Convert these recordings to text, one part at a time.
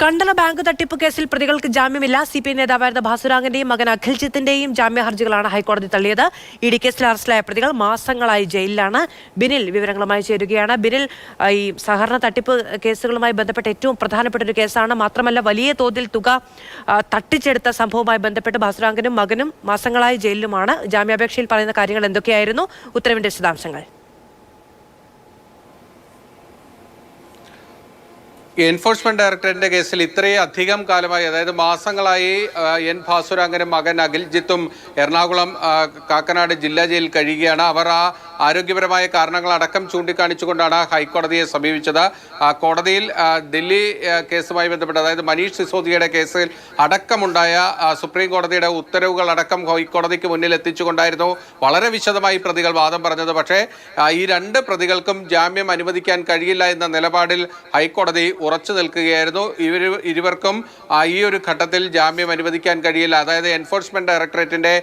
Kandala bank തട്ടിപ്പ് കേസിൽ പ്രതികൾക്ക് ജാമ്യമില്ല. സി പി ഐ നേതാവായിരുന്ന ഭാസുരാഗന്റെയും മകൻ അഖിൽജിത്തിന്റെയും ജാമ്യ ഹർജികളാണ് ഹൈക്കോടതി തള്ളിയത്. ഇ ഡി കേസിൽ അറസ്റ്റിലായ പ്രതികൾ മാസങ്ങളായി ജയിലിലാണ്. ബിനിൽ വിവരങ്ങളുമായി ചേരുകയാണ്. ബിനിൽ ഈ സഹകരണ തട്ടിപ്പ് കേസുകളുമായി ബന്ധപ്പെട്ട ഏറ്റവും പ്രധാനപ്പെട്ട ഒരു കേസാണ്. മാത്രമല്ല വലിയ തോതിൽ തുക തട്ടിച്ചെടുത്ത സംഭവവുമായി ബന്ധപ്പെട്ട് ഭാസുരാഗനും മകനും മാസങ്ങളായി ജയിലിലുമാണ്. ജാമ്യാപേക്ഷയിൽ പറയുന്ന കാര്യങ്ങൾ എന്തൊക്കെയായിരുന്നു? ഉത്തരവിന്റെ വിശദാംശങ്ങൾ. എൻഫോഴ്സ്മെന്റ് ഡയറക്ടറേറ്റിന്റെ കേസിൽ ഇത്രയും അധികം കാലമായി അതായത് മാസങ്ങളായി എൻ ഭാസുരാങ്കനും മകൻ അഖിൽജിത്തും എറണാകുളം കാക്കനാട് ജില്ലാ ജയിലിൽ കഴിയുകയാണ്. അവർ ആ ആരോഗ്യപരമായ കാരണങ്ങൾ അടക്കം ചൂണ്ടിക്കാണിച്ചുകൊണ്ടാണ് ഹൈക്കോടതിയെ സമീപിച്ചത്. കോടതിയിൽ ഡൽഹി കേസുമായി ബന്ധപ്പെട്ട് അതായത് മനീഷ് സിസോദിയയുടെ കേസിൽ അടക്കമുണ്ടായ സുപ്രീം കോടതിയുടെ ഉത്തരവുകൾ അടക്കം ഹൈക്കോടതിക്ക് മുന്നിൽ എത്തിച്ചുകൊണ്ടായിരുന്നു വളരെ വിശദമായി പ്രതികൾ വാദം പറഞ്ഞത്. പക്ഷേ ഈ രണ്ട് പ്രതികൾക്കും ജാമ്യം അനുവദിക്കാൻ കഴിയില്ല എന്ന നിലപാടിൽ ഹൈക്കോടതി ഉറച്ചു നിൽക്കുകയായിരുന്നു. ഇവർ ഇരുവർക്കും ഈ ഒരു ഘട്ടത്തിൽ ജാമ്യം അനുവദിക്കാൻ കഴിയില്ല. അതായത് എൻഫോഴ്സ്മെന്റ് ഡയറക്ടറേറ്റിന്റെ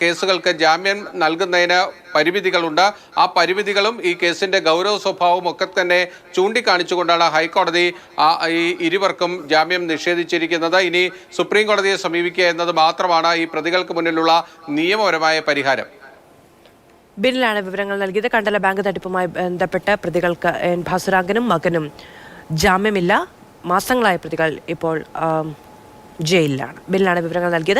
കേസുകൾക്ക് ജാമ്യം നൽകുന്നതിന് പരിമിതികളുണ്ട്. ആ പരിമിതികളും ഈ കേസിന്റെ ഗൗരവ സ്വഭാവവും ഒക്കെ തന്നെ ചൂണ്ടിക്കാണിച്ചുകൊണ്ടാണ് ഹൈക്കോടതി ഈ ഇരുവർക്കും ജാമ്യം നിഷേധിച്ചിരിക്കുന്നത്. ഇനി സുപ്രീം കോടതിയെ സമീപിക്കുക എന്നത് മാത്രമാണ് ഈ പ്രതികൾക്ക് മുന്നിലുള്ള നിയമപരമായ പരിഹാരം. ബില്ലിലാണ് വിവരങ്ങൾ നൽകിയത്. കണ്ടല ബാങ്ക് തട്ടിപ്പുമായി ബന്ധപ്പെട്ട് പ്രതികൾക്ക് എൻ ഭാസുരാങ്കനും മകനും ജാമ്യമില്ല. മാസങ്ങളായ പ്രതികൾ ഇപ്പോൾ ജയിലിലാണ്. ബില്ലിലാണ് വിവരങ്ങൾ നൽകിയത്.